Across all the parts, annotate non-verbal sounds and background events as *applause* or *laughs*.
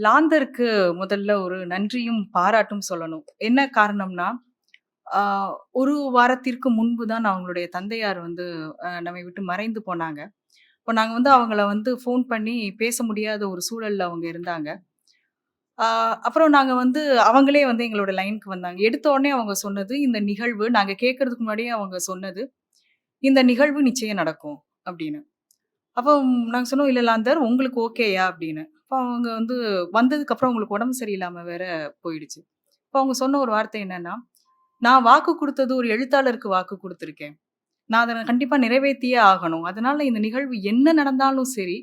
லாந்தருக்கு முதல்ல ஒரு நன்றியும், பாராட்டும் சொல்லணும். என்ன காரணம்னா, ஒரு வாரத்திற்கு முன்பு தான் அவங்களுடைய தந்தையார் வந்து நம்மை விட்டு மறைந்து போனாங்க. இப்போ நாங்கள் வந்து அவங்கள வந்து ஃபோன் பண்ணி பேச முடியாத ஒரு சூழலில் அவங்க இருந்தாங்க. அப்புறம் நாங்கள் வந்து அவங்களே வந்து எங்களோட லைனுக்கு வந்தாங்க. எடுத்த உடனே அவங்க சொன்னது, இந்த நிகழ்வு நாங்கள் கேட்கறதுக்கு முன்னாடியே அவங்க சொன்னது, "இந்த நிகழ்வு நிச்சயம் நடக்கும்" அப்படின்னு. அப்போ நாங்கள் சொன்னோம், இல்லை லாந்தர் உங்களுக்கு ஓகேயா?" அப்படின்னு. இப்போ அவங்க வந்து வந்ததுக்கப்புறம் அவங்களுக்கு உடம்பு சரியில்லாமல் வேற போயிடுச்சு. இப்போ அவங்க சொன்ன ஒரு வார்த்தை என்னன்னா, "நான் வாக்கு கொடுத்தது ஒரு எழுத்தாளருக்கு வாக்கு கொடுத்துருக்கேன் நான் அதை கண்டிப்பாக நிறைவேற்றியே ஆகணும். அதனால இந்த நிகழ்வு என்ன நடந்தாலும் சரி,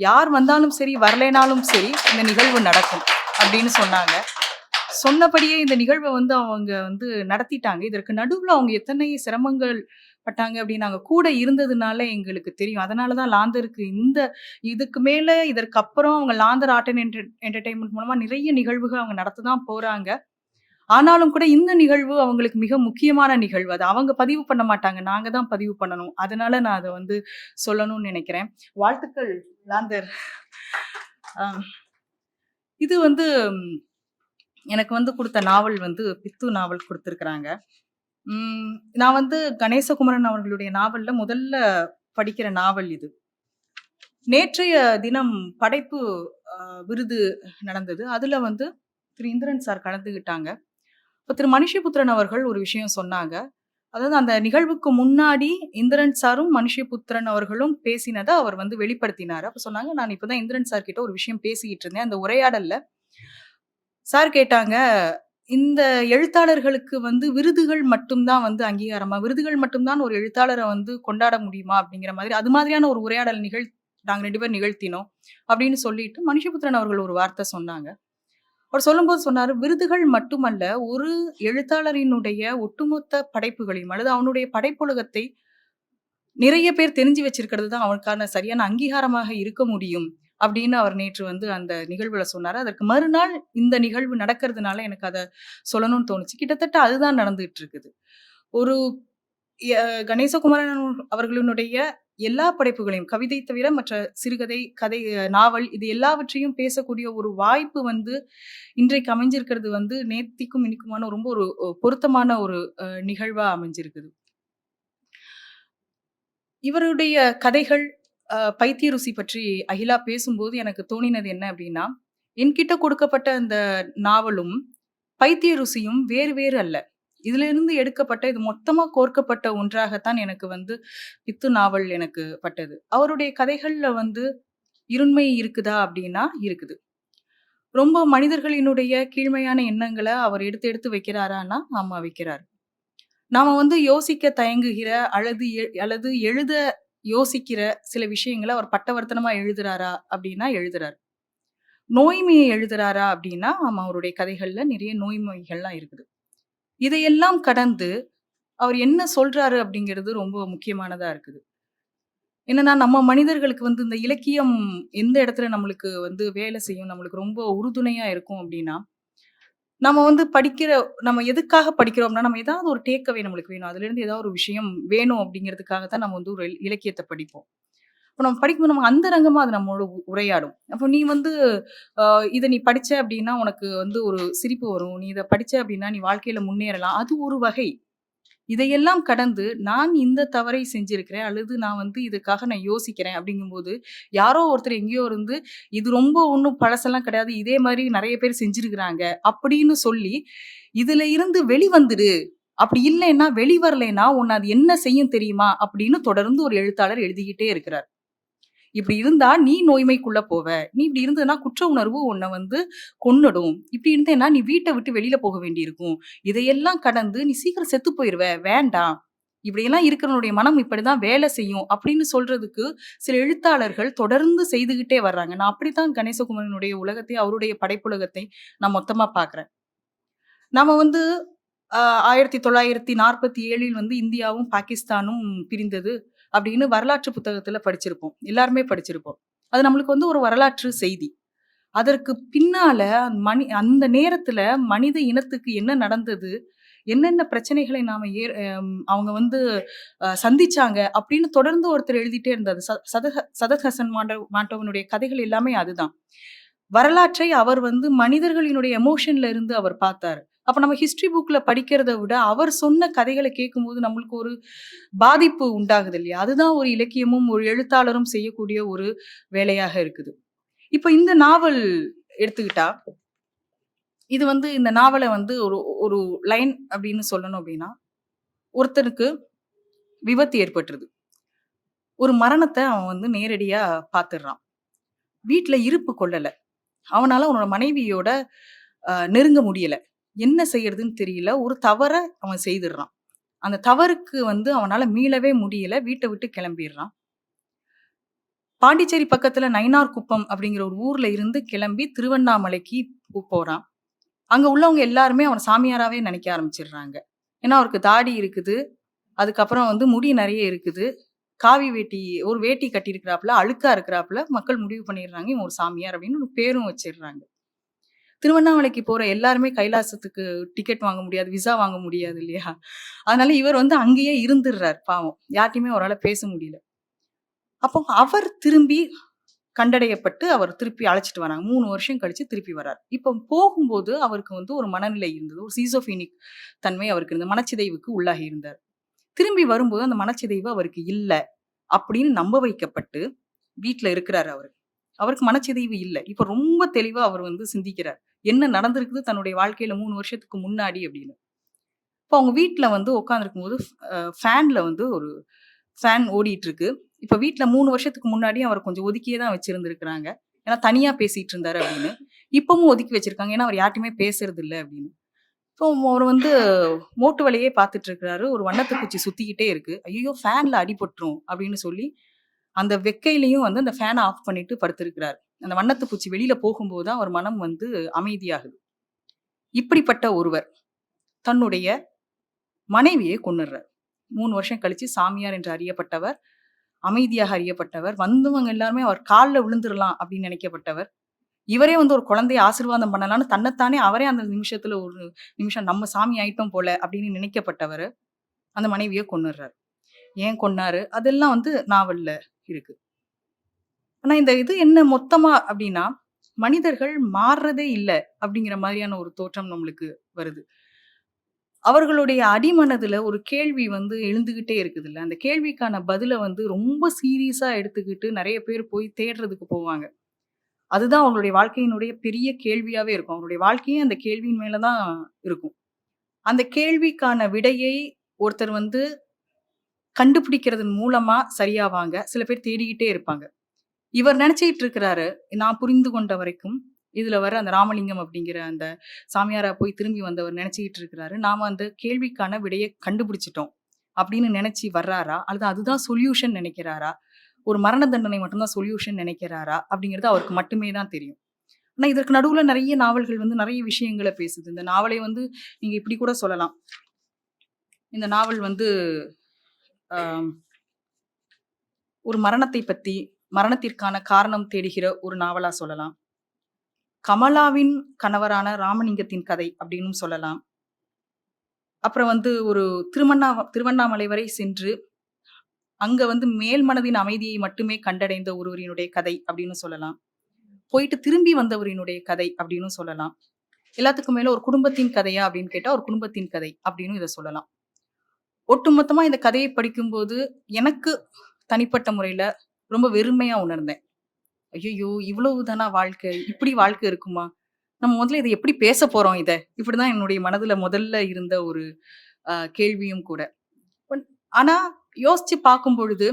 யார் வந்தாலும் சரி, வரலைனாலும் சரி, இந்த நிகழ்வு நடக்கும்." அப்படின்னு சொன்னாங்க. சொன்னபடியே இந்த நிகழ்வை வந்து அவங்க வந்து நடத்திட்டாங்க. இதற்கு நடுவில் அவங்க எத்தனை சிரமங்கள் பட்டாங்க அப்படின்னு நாங்கள் கூட இருந்ததுனால எங்களுக்கு தெரியும். அதனால தான் லாந்தருக்கு இந்த இதுக்கு மேலே இதற்கு அப்புறம் அவங்க லாந்தர் ஆர்ட் அண்ட் என்டர் என்டர்டெயின்மென்ட் மூலமாக நிறைய நிகழ்வுகள் அவங்க நடத்த தான் போகிறாங்க ஆனாலும் கூட இந்த நிகழ்வு அவங்களுக்கு மிக முக்கியமான நிகழ்வு. அது அவங்க பதிவு பண்ண மாட்டாங்க. நாங்க தான் பதிவு பண்ணணும். அதனால நான் அதை வந்து சொல்லணும்னு நினைக்கிறேன். வாழ்த்துக்கள் லாந்தர். இது வந்து எனக்கு வந்து கொடுத்த நாவல் வந்து பித்து நாவல் கொடுத்துருக்குறாங்க நான் வந்து கணேசகுமரன் அவர்களுடைய நாவல்ல முதல்ல படிக்கிற நாவல் இது. நேற்றைய தினம் படைப்பு விருது நடந்தது. அதுல வந்து திரு இந்திரன் சார் கலந்துக்கிட்டாங்க. இப்போ திரு மனுஷிபுத்திரன் அவர்கள் ஒரு விஷயம் சொன்னாங்க. அதாவது அந்த நிகழ்வுக்கு முன்னாடி இந்திரன் சாரும், மனுஷிபுத்திரன் அவர்களும் பேசினதை அவர் வந்து வெளிப்படுத்தினார் அப்போ சொன்னாங்க, "நான் இப்போ தான் இந்திரன் சார் கிட்ட ஒரு விஷயம் பேசிக்கிட்டு இருந்தேன். அந்த உரையாடல்ல" சார் கேட்டாங்க, "இந்த எழுத்தாளர்களுக்கு வந்து விருதுகள் மட்டும்தான் வந்து அங்கீகாரமா? விருதுகள் மட்டும்தான் ஒரு எழுத்தாளரை வந்து கொண்டாட முடியுமா?" அப்படிங்கிற மாதிரி அது மாதிரியான ஒரு உரையாடல் நிகழ் நாங்கள் ரெண்டு பேர் நிகழ்த்தினோம். அப்படின்னு சொல்லிட்டு மனுஷபுத்திரன் அவர்கள் ஒரு வார்த்தை சொன்னாங்க. அவர் சொல்லும்போது சொன்னாரு, "விருதுகள் மட்டுமல்ல, ஒரு எழுத்தாளரினுடைய ஒட்டுமொத்த படைப்புகளையும் அல்லது அவனுடைய படைப்புலகத்தை நிறைய பேர் தெரிஞ்சு வச்சிருக்கிறது தான் அவனுக்கான சரியான அங்கீகாரமாக இருக்க முடியும்." அப்படின்னு அவர் நேற்று வந்து அந்த நிகழ்வுல சொன்னார் அதற்கு மறுநாள் இந்த நிகழ்வு நடக்கிறதுனால எனக்கு அதை சொல்லணும்னு தோணுச்சு. கிட்டத்தட்ட அதுதான் நடந்துட்டு இருக்குது. ஒரு கணேசகுமாரன் அவர்களினுடைய எல்லா படைப்புகளையும் கவிதை தவிர மற்ற சிறுகதை, கதை, நாவல் இது எல்லாவற்றையும் பேசக்கூடிய ஒரு வாய்ப்பு வந்து இன்றைக்கு அமைஞ்சிருக்கிறது வந்து நேத்திக்கும் இன்னைக்குமான ரொம்ப ஒரு பொருத்தமான ஒரு நிகழ்வா அமைஞ்சிருக்குது. இவருடைய கதைகள் பைத்திய ருசி பற்றி அகிலா பேசும்போது எனக்கு தோணினது என்ன அப்படின்னா, என்கிட்ட கொடுக்கப்பட்ட அந்த நாவலும், பைத்திய ருசியும் வேறு வேறு அல்ல. இதிலிருந்து எடுக்கப்பட்ட இது மொத்தமா கோர்க்கப்பட்ட ஒன்றாகத்தான் எனக்கு வந்து பித்து நாவல் எனக்கு பட்டது. அவருடைய கதைகள்ல வந்து இருண்மை இருக்குதா அப்படின்னா இருக்குது. ரொம்ப மனிதர்களினுடைய கீழ்மையான எண்ணங்களை அவர் எடுத்து எடுத்து வைக்கிறாரான்னா, ஆமா வைக்கிறார். நாம வந்து யோசிக்க தயங்குகிற அல்லது எ அல்லது எழுத யோசிக்கிற சில விஷயங்களை அவர் பட்டவர்த்தனமா எழுதுறாரா அப்படின்னா எழுதுறாரு நோய்மையை எழுதுறாரா அப்படின்னா, ஆமா அவருடைய கதைகள்ல நிறைய நோய்மைகள்லாம் இருக்குது. இதையெல்லாம் கடந்து அவர் என்ன சொல்றாரு அப்படிங்கிறது ரொம்ப முக்கியமானதா இருக்குது. என்னன்னா, நம்ம மனிதர்களுக்கு வந்து இந்த இலக்கியம் எந்த இடத்துல நம்மளுக்கு வந்து வேலை செய்யும், நம்மளுக்கு ரொம்ப உறுதுணையா இருக்கும் அப்படின்னா, நம்ம வந்து படிக்கிற நம்ம எதுக்காக படிக்கிறோம்னா, நம்ம ஏதாவது ஒரு டேக்கவே நம்மளுக்கு வேணும். அதுலேருந்து ஏதாவது ஒரு விஷயம் வேணும் அப்படிங்கிறதுக்காக தான் நம்ம வந்து ஒரு இலக்கியத்தை படிப்போம். இப்போ நம்ம படிக்கும்போது நம்ம அந்தரங்கமா அது நம்மளோட உ உரையாடும். அப்போ நீ வந்து இதை நீ படிச்ச அப்படின்னா, உனக்கு வந்து ஒரு சிரிப்பு வரும். நீ இதை படிச்ச அப்படின்னா, நீ வாழ்க்கையில முன்னேறலாம். அது ஒரு வகை. இதையெல்லாம் கடந்து நான் இந்த தவறை செஞ்சிருக்கிறேன். அல்லது நான் வந்து இதுக்காக நான் யோசிக்கிறேன் அப்படிங்கும்போது, யாரோ ஒருத்தர் எங்கேயோ இருந்து, இது ரொம்ப ஒன்றும் பழசெல்லாம் கிடையாது. இதே மாதிரி நிறைய பேர் செஞ்சிருக்கிறாங்க. அப்படின்னு சொல்லி, இதுல இருந்து வெளிவந்துடு. அப்படி இல்லைன்னா, வெளி வரலைன்னா, அது என்ன செய்யும் தெரியுமா? அப்படின்னு தொடர்ந்து ஒரு எழுத்தாளர் எழுதிக்கிட்டே இருக்கிறார். இப்படி இருந்தா நீ நோய்மைக்குள்ள போவ. நீ இப்படி இருந்ததுன்னா குற்ற உணர்வு உன்னை வந்து கொன்னுடும். இப்படி இருந்தேன்னா நீ வீட்டை விட்டு வெளியில போக வேண்டியிருக்கும். இதையெல்லாம் கடந்து நீ சீக்கிரம் செத்து போயிருவ. வேண்டாம். இப்படியெல்லாம் இருக்கிறவனுடைய மனம் இப்படிதான் வேலை செய்யும். அப்படின்னு சொல்றதுக்கு சில எழுத்தாளர்கள் தொடர்ந்து செய்துகிட்டே வர்றாங்க. நான் அப்படித்தான் கணேசகுமரனுடைய உலகத்தை, அவருடைய படைப்புலகத்தை நான் மொத்தமா பார்க்குறேன். நம்ம வந்து ஆயிரத்தி தொள்ளாயிரத்தி நாற்பத்தி ஏழில் வந்து இந்தியாவும், பாகிஸ்தானும் பிரிந்தது அப்படின்னு வரலாற்று புத்தகத்துல படிச்சிருப்போம். எல்லாருமே படிச்சிருப்போம். அது நம்மளுக்கு வந்து ஒரு வரலாற்று செய்தி. அதற்கு பின்னால மனி அந்த நேரத்துல மனித இனத்துக்கு என்ன நடந்தது? என்னென்ன பிரச்சனைகளை நாம ஏ அவங்க வந்து சந்திச்சாங்க அப்படின்னு தொடர்ந்து ஒருத்தர் எழுதிட்டே இருந்தது ச சதக சதத் ஹசன் மாண்டவனுடைய கதைகள் எல்லாமே அதுதான். வரலாற்றை அவர் வந்து மனிதர்களினுடைய எமோஷன்ல இருந்து அவர் பார்த்தாரு. அப்போ நம்ம ஹிஸ்ட்ரி புக்கில் படிக்கிறத விட, அவர் சொன்ன கதைகளை கேட்கும்போது நம்மளுக்கு ஒரு பாதிப்பு உண்டாகுது இல்லையா? அதுதான் ஒரு இலக்கியமும், ஒரு எழுத்தாளரும் செய்யக்கூடிய ஒரு வேலையாக இருக்குது. இப்போ இந்த நாவல் எடுத்துக்கிட்டா, இது வந்து இந்த நாவலை வந்து ஒரு ஒரு லைன் அப்படின்னு சொல்லணும் அப்படின்னா, ஒருத்தனுக்கு விபத்து ஏற்பட்டுருது. ஒரு மரணத்தை அவன் வந்து நேரடியாக பார்த்துடுறான். வீட்டில் இருப்பு கொள்ளலை அவனால் அவனோட மனைவியோட நெருங்க முடியலை என்ன செய்யறதுன்னு தெரியல. ஒரு தவற அவன் செய்துடுறான். அந்த தவறுக்கு வந்து அவனால மீளவே முடியல. வீட்டை விட்டு கிளம்பிடுறான் பாண்டிச்சேரி பக்கத்துல நயினார்குப்பம் அப்படிங்கிற ஒரு ஊர்ல இருந்து கிளம்பி திருவண்ணாமலைக்கு போறான். அங்க உள்ளவங்க எல்லாருமே அவன் சாமியாராவே நினைக்க ஆரம்பிச்சிடுறாங்க ஏன்னா அவருக்கு தாடி இருக்குது. அதுக்கப்புறம் வந்து முடி நிறைய இருக்குது. காவி வேட்டி ஒரு வேட்டி கட்டியிருக்கிறாப்புல, அழுக்கா இருக்கிறாப்புல மக்கள் முடிவு பண்ணிடுறாங்க, இவன் ஒரு சாமியார் அப்படின்னு ஒரு பேரும் வச்சிடுறாங்க. திருவண்ணாமலைக்கு போற எல்லாருமே கைலாசத்துக்கு டிக்கெட் வாங்க முடியாது, விசா வாங்க முடியாது இல்லையா? அதனால இவர் வந்து அங்கேயே இருந்துடுறார் பாவம். யார்ட்டையுமே அவரால் பேச முடியல. அப்போ அவர் திரும்பி கண்டடையப்பட்டு அவர் திருப்பி அழைச்சிட்டு வராங்க. மூணு வருஷம் கழிச்சு திருப்பி வரார். இப்போ போகும்போது அவருக்கு வந்து ஒரு மனநிலை இருந்தது. ஒரு சிசோஃபீனிக் தன்மை அவருக்கு இருந்தது. மனச்சிதைவுக்கு உள்ளாகி இருந்தார். திரும்பி வரும்போது அந்த மனச்சிதைவு அவருக்கு இல்லை அப்படின்னு நம்ப வைக்கப்பட்டு வீட்டில் இருக்கிறார் அவருக்கு அவருக்கு மனச்சிதைவு இல்லை இப்போ ரொம்ப தெளிவா அவர் வந்து சிந்திக்கிறார். என்ன நடந்திருக்குது தன்னுடைய வாழ்க்கையில மூணு வருஷத்துக்கு முன்னாடி அப்படின்னு. இப்போ அவங்க வீட்ல வந்து உட்காந்துருக்கும் போது ஃபேன்ல வந்து ஒரு ஃபேன் ஓடிட்டு இருக்கு. இப்போ வீட்டில் மூணு வருஷத்துக்கு முன்னாடி அவர் கொஞ்சம் ஒதுக்கியே தான் வச்சிருந்திருக்கிறாங்க. ஏன்னா தனியா பேசிட்டு இருந்தாரு அப்படின்னு. இப்பவும் ஒதுக்கி வச்சிருக்காங்க. ஏன்னா அவர் யார்ட்டையுமே பேசுறது இல்ல அப்படின்னு. இப்போ அவர் வந்து மோட்டு வேலையே பார்த்துட்டு இருக்கிறாரு. ஒரு வண்ணத்து பூச்சி சுத்திக்கிட்டே இருக்கு. ஐயோ ஃபேன்ல அடிபட்டுரும் அப்படின்னு சொல்லி, அந்த வெக்கையிலையும் வந்து அந்த ஃபேனை ஆஃப் பண்ணிட்டு படுத்திருக்கிறார். அந்த வண்ணத்து பூச்சி வெளியில போகும்போது தான் அவர் மனம் வந்து அமைதியாகுது. இப்படிப்பட்ட ஒருவர் தன்னுடைய மனைவியை கொன்னுடுறார். மூணு வருஷம் கழிச்சு சாமியார் என்று அறியப்பட்டவர், அமைதியாக அறியப்பட்டவர், வந்தவங்க எல்லாருமே அவர் காலில் விழுந்துடலாம் அப்படின்னு நினைக்கப்பட்டவர். இவரே வந்து ஒரு குழந்தைய ஆசீர்வாதம் பண்ணலான்னு தன்னைத்தானே அவரே அந்த நிமிஷத்துல ஒரு நிமிஷம் நம்ம சாமி ஆயிட்டோம் போல அப்படின்னு நினைக்கப்பட்டவர் அந்த மனைவியை கொன்னுடுறாரு. ஏன் கொன்னாரு? அதெல்லாம் வந்து நாவல்ல இருக்கு. ஆனா இந்த இது என்ன மொத்தமா அப்படின்னா, மனிதர்கள் மாறுறதே இல்லை அப்படிங்கிற மாதிரியான ஒரு தோற்றம் நம்மளுக்கு வருது. அவர்களுடைய அடிமனதுல ஒரு கேள்வி வந்து எழுந்துகிட்டே இருக்குதுல்ல. அந்த கேள்விக்கான பதில வந்து ரொம்ப சீரியஸா எடுத்துக்கிட்டு நிறைய பேர் போய் தேடுறதுக்கு போவாங்க. அதுதான் அவங்களுடைய வாழ்க்கையினுடைய பெரிய கேள்வியாவே இருக்கும். அவங்களுடைய வாழ்க்கையே அந்த கேள்வியின் மேலதான் இருக்கும். அந்த கேள்விக்கான விடையை ஒருத்தர் வந்து கண்டுபிடிக்கிறதன் மூலமா சரியாவாங்க. சில பேர் தேடிக்கிட்டே இருப்பாங்க. இவர் நினைச்சிட்டு இருக்கிறாரு, நான் புரிந்து கொண்ட வரைக்கும், இதுல வர அந்த ராமலிங்கம் அப்படிங்கிற அந்த சாமியாரா போய் திரும்பி வந்தவர் நினைச்சுக்கிட்டு இருக்கிறாரு, நாம அந்த கேள்விக்கான விடையை கண்டுபிடிச்சிட்டோம் அப்படின்னு நினைச்சு வர்றாரா? அல்லது அதுதான் சொல்யூஷன் நினைக்கிறாரா? ஒரு மரண தண்டனை மட்டும்தான் சொல்யூஷன் நினைக்கிறாரா? அப்படிங்கிறது அவருக்கு மட்டுமே தான் தெரியும். ஆனா இதற்கு நடுவுல நிறைய நாவல்கள் வந்து நிறைய விஷயங்கள பேசுது. இந்த நாவலை வந்து நீங்க இப்படி கூட சொல்லலாம். இந்த நாவல் வந்து ஒரு மரணத்தை பத்தி, மரணத்திற்கான காரணம் தேடுகிற ஒரு நாவலா சொல்லலாம். கமலாவின் கணவரான ராமலிங்கத்தின் கதை அப்படின்னும் சொல்லலாம். அப்புறம் வந்து ஒரு திருமண்ணா திருவண்ணாமலை வரை சென்று, அங்க வந்து மேல் மனதின் அமைதியை மட்டுமே கண்டடைந்த ஒருவரினுடைய கதை அப்படின்னு சொல்லலாம். போயிட்டு திரும்பி வந்தவரினுடைய கதை அப்படின்னும் சொல்லலாம். எல்லாத்துக்கும் மேல ஒரு குடும்பத்தின் கதையா அப்படின்னு கேட்டா, ஒரு குடும்பத்தின் கதை அப்படின்னும் இதை சொல்லலாம். ஒட்டுமொத்தமாக இந்த கதையை படிக்கும்போது, எனக்கு தனிப்பட்ட முறையில் ரொம்ப வெறுமையாக உணர்ந்தேன். ஐயோ இவ்வளவு தானா வாழ்க்கை? இப்படி வாழ்க்கை இருக்குமா? நம்ம முதல்ல இதை எப்படி பேச போகிறோம் இதை இப்படி தான் என்னுடைய மனதில் முதல்ல இருந்த ஒரு கேள்வியும் கூட. ஆனால் யோசித்து பார்க்கும் பொழுது,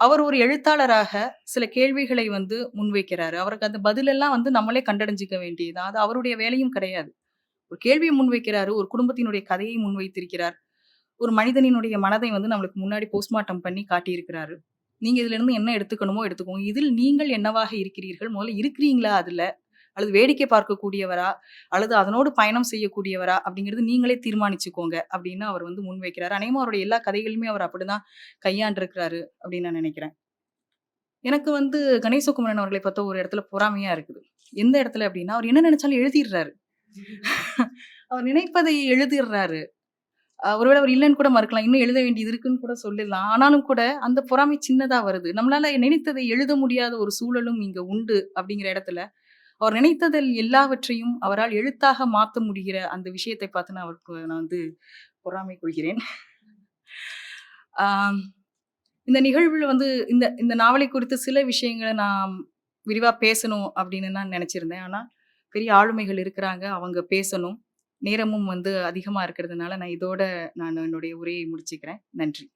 அவர் ஒரு எழுத்தாளராக சில கேள்விகளை வந்து முன்வைக்கிறாரு. அவருக்கு அந்த பதிலெல்லாம் வந்து நம்மளே கண்டடைஞ்சுக்க வேண்டியது தான். அது அவருடைய வேலையும் கிடையாது. ஒரு கேள்வியை முன்வைக்கிறாரு. ஒரு குடும்பத்தினுடைய கதையை முன்வைத்திருக்கிறார். ஒரு மனிதனினுடைய மனதை வந்து நம்மளுக்கு முன்னாடி போஸ்ட்மார்ட்டம் பண்ணி காட்டியிருக்கிறாரு. நீங்க இதிலிருந்து என்ன எடுத்துக்கணுமோ எடுத்துக்கோங்க. இதில் நீங்கள் என்னவாக இருக்கிறீர்கள்? முதல்ல இருக்கிறீங்களா அதுல? அல்லது வேடிக்கை பார்க்கக்கூடியவரா? அல்லது அதனோடு பயணம் செய்யக்கூடியவரா? அப்படிங்கிறது நீங்களே தீர்மானிச்சுக்கோங்க அப்படின்னு அவர் வந்து முன்வைக்கிறாரு. அநேகமா அவருடைய எல்லா கதைகளுமே அவர் அப்படிதான் கையாண்டிருக்கிறாரு அப்படின்னு நான் நினைக்கிறேன். எனக்கு வந்து கணேசகுமரன் அவர்களை பார்த்தா ஒரு இடத்துல பொறாமையா இருக்குது. எந்த இடத்துல அப்படின்னா, அவர் என்ன நினைச்சாலும் எழுதிடுறாரு. *laughs* அவர் நினைப்பதை எழுதிடுறாரு. ஒருவேளை ஒரு இல்லைன்னு கூட மறுக்கலாம். இன்னும் எழுத வேண்டியது இருக்குன்னு கூட சொல்லிடலாம். ஆனாலும் கூட அந்த பொறாமை சின்னதாக வருது. நம்மளால நினைத்ததை எழுத முடியாத ஒரு சூழலும் இங்கே உண்டு அப்படிங்கிற இடத்துல, அவர் நினைத்ததில் எல்லாவற்றையும் அவரால் எழுத்தாக மாற்ற முடிகிற அந்த விஷயத்தை பார்த்து நான் அவருக்கு நான் வந்து பொறாமை கொள்கிறேன். இந்த நிகழ்வுல வந்து இந்த இந்த நாவலை குறித்து சில விஷயங்களை நான் விரிவாக பேசணும் அப்படின்னு நான் நினச்சிருந்தேன் ஆனால் பெரிய ஆளுமைகள் இருக்கிறாங்க. அவங்க பேசணும். நேரமும் வந்து அதிகமாக இருக்கிறதுனால, நான் இதோட நான் என்னுடைய உரையை முடிச்சுக்கிறேன். நன்றி.